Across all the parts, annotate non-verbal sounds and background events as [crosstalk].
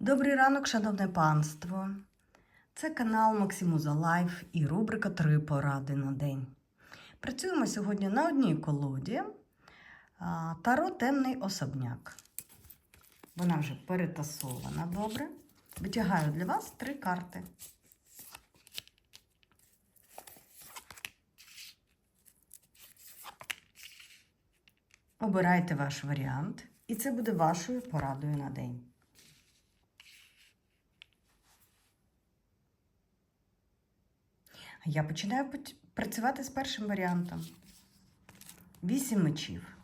Добрий ранок, шановне панство. Це канал Максимуза Лайф і рубрика Три поради на день. Працюємо сьогодні на одній колоді Таро Темний особняк. Вона вже перетасована добре. Витягаю для вас три карти. Обирайте ваш варіант, і це буде вашою порадою на день. Я починаю працювати з першим варіантом. Вісім мечів.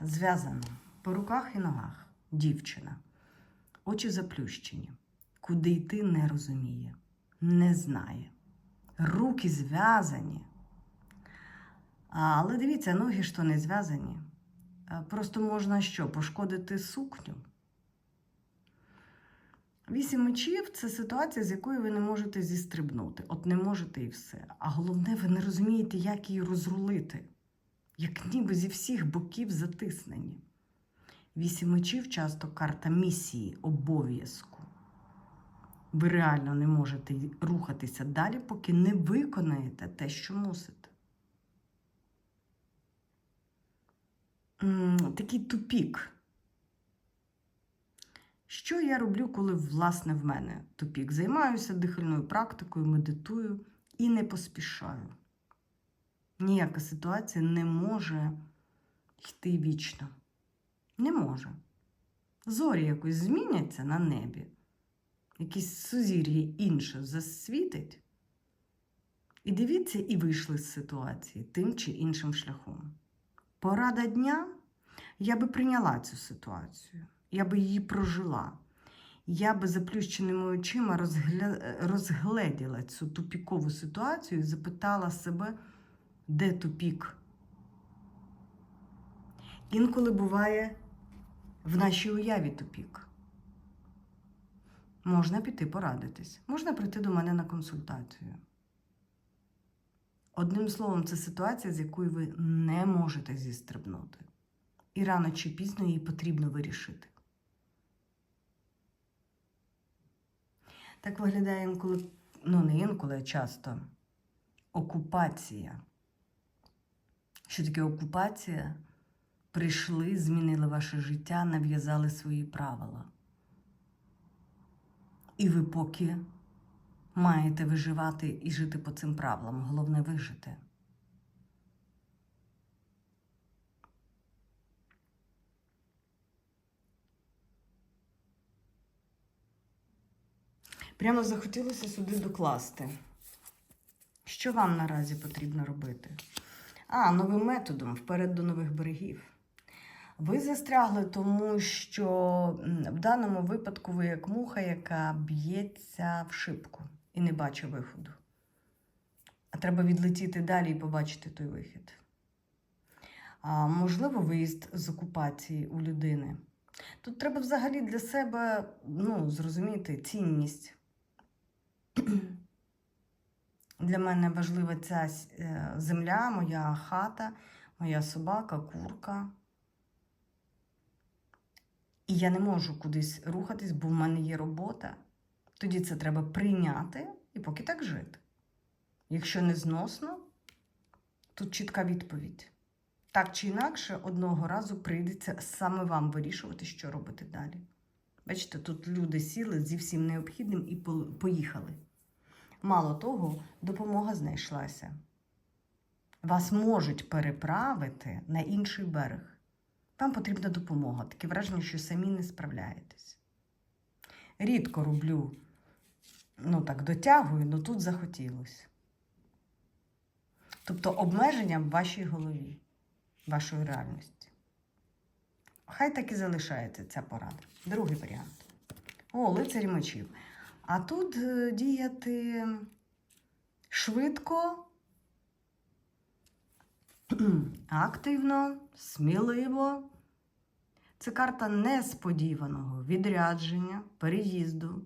Зв'язано. По руках і ногах. Дівчина. Очі заплющені. Куди йти не розуміє. Не знає. Руки зв'язані. Але дивіться, ноги ж то не зв'язані. Просто можна що? Пошкодити сукню. Вісім мечів це ситуація, з якої ви не можете зістрибнути. От не можете і все. А головне, ви не розумієте, як її розрулити, як ніби зі всіх боків затиснені. Вісім мечів часто карта місії, обов'язку. Ви реально не можете рухатися далі, поки не виконаєте те, що мусите. Такий тупік. Що я роблю, коли власне в мене тупік? Займаюся дихальною практикою, медитую і не поспішаю. Ніяка ситуація не може йти вічно. Не може. Зорі якось зміняться на небі, якісь сузір'я інше засвітить. І дивіться, і вийшли з ситуації тим чи іншим шляхом. Порада дня я би прийняла цю ситуацію я би її прожила. Я би заплющеними очима розгледіла цю тупікову ситуацію і запитала себе, де тупік. Інколи буває в нашій уяві тупік. Можна піти порадитись, можна прийти до мене на консультацію. Одним словом, це ситуація, з якої ви не можете зістрибнути. І рано чи пізно її потрібно вирішити. Так виглядає інколи, ну не інколи, а часто окупація. Що таке окупація? Прийшли, змінили ваше життя, нав'язали свої правила. І ви поки маєте виживати і жити по цим правилам. Головне вижити. Прямо захотілося сюди докласти. Що вам наразі потрібно робити? А, новим методом вперед до нових берегів. Ви застрягли, тому що в даному випадку ви як муха, яка б'ється в шибку і не бачить виходу. А треба відлетіти далі і побачити той вихід. А, можливо, виїзд з окупації у людини. Тут треба взагалі для себе ну, зрозуміти цінність. Для мене важлива ця е, земля, моя хата, моя собака, курка. І я не можу кудись рухатись, бо в мене є робота. Тоді це треба прийняти і поки так жити. Якщо не зносно, тут чітка відповідь. Так чи інакше, одного разу прийдеться саме вам вирішувати, що робити далі. Бачите, тут люди сіли зі всім необхідним і поїхали. Мало того, допомога знайшлася. Вас можуть переправити на інший берег. Вам потрібна допомога. Таке враження, що самі не справляєтесь. Рідко роблю, ну так, дотягую, але тут захотілося. Тобто обмеження в вашій голові, вашої реальності. Хай так і залишається ця порада. Другий варіант. О, лицарі мечів. А тут е, діяти швидко, [clears throat] активно, сміливо. Це карта несподіваного відрядження, переїзду.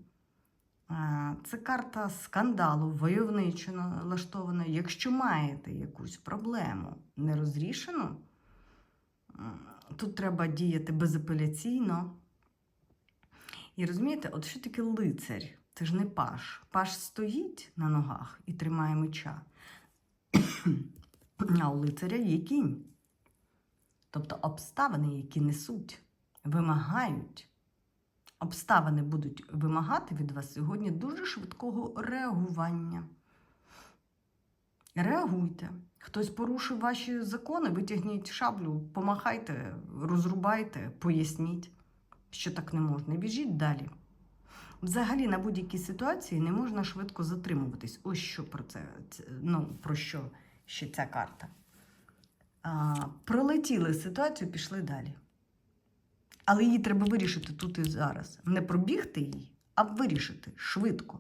Це карта скандалу, войовничо налаштована. Якщо маєте якусь проблему нерозрішену, тут треба діяти безапеляційно, І розумієте, от що таке лицар? Це ж не паш. Паш стоїть на ногах і тримає меча. А у лицаря є кінь. Тобто обставини, які несуть, вимагають. Обставини будуть вимагати від вас сьогодні дуже швидкого реагування. Реагуйте. Хтось порушив ваші закони, витягніть шаблю, помахайте, розрубайте, поясніть, що так не можна. Біжіть далі. Взагалі на будь-якій ситуації не можна швидко затримуватись. Ось що про це, ну, про що ще ця карта. А, пролетіли ситуацію, пішли далі. Але її треба вирішити тут і зараз. Не пробігти її, а вирішити швидко.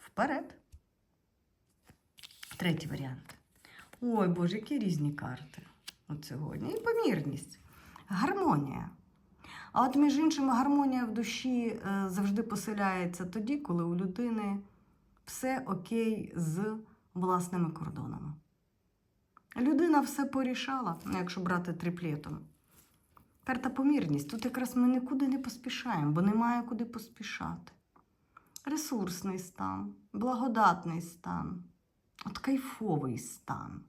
Вперед. Третій варіант. Ой, Боже, які різні карти от сьогодні. І помірність. Гармонія. А от, між іншим, гармонія в душі е, завжди поселяється тоді, коли у людини все окей з власними кордонами. Людина все порішала, якщо брати триплетом. Карта помірність. Тут якраз ми нікуди не поспішаємо, бо немає куди поспішати. Ресурсний стан, благодатний стан, от кайфовий стан.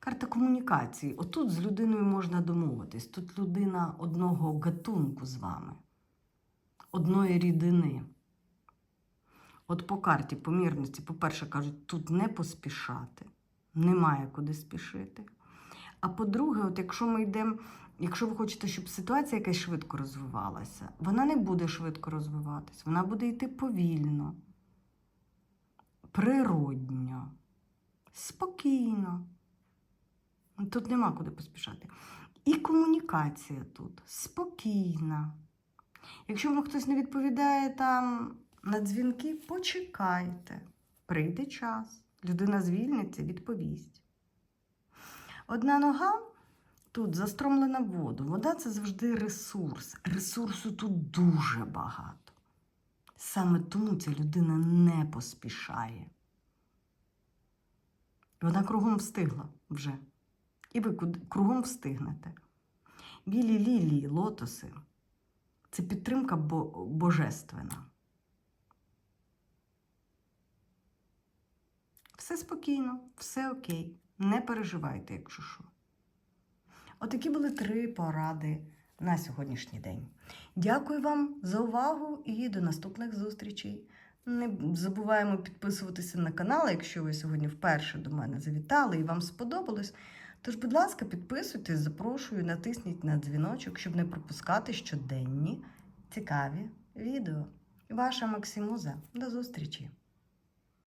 Карта комунікації. Отут з людиною можна домовитись. Тут людина одного гатунку з вами, одної рідини. От по карті помірності, по-перше, кажуть, тут не поспішати, немає куди спішити. А по-друге, от якщо ми йдемо, якщо ви хочете, щоб ситуація якась швидко розвивалася, вона не буде швидко розвиватись, вона буде йти повільно, природньо, спокійно. Тут нема куди поспішати. І комунікація тут спокійна. Якщо вам хтось не відповідає там на дзвінки, почекайте. Прийде час. Людина звільниться, відповість. Одна нога тут застромлена в воду. Вода це завжди ресурс. Ресурсу тут дуже багато. Саме тому ця людина не поспішає. Вона кругом встигла вже. І ви кругом встигнете. Білі лілії, лотоси це підтримка божественна. Все спокійно, все окей. Не переживайте, якщо що. Отакі були три поради на сьогоднішній день. Дякую вам за увагу і до наступних зустрічей. Не забуваємо підписуватися на канал, якщо ви сьогодні вперше до мене завітали і вам сподобалось. Тож, будь ласка, підписуйтесь, запрошую, натисніть на дзвіночок, щоб не пропускати щоденні цікаві відео. Ваша Максимуза. До зустрічі!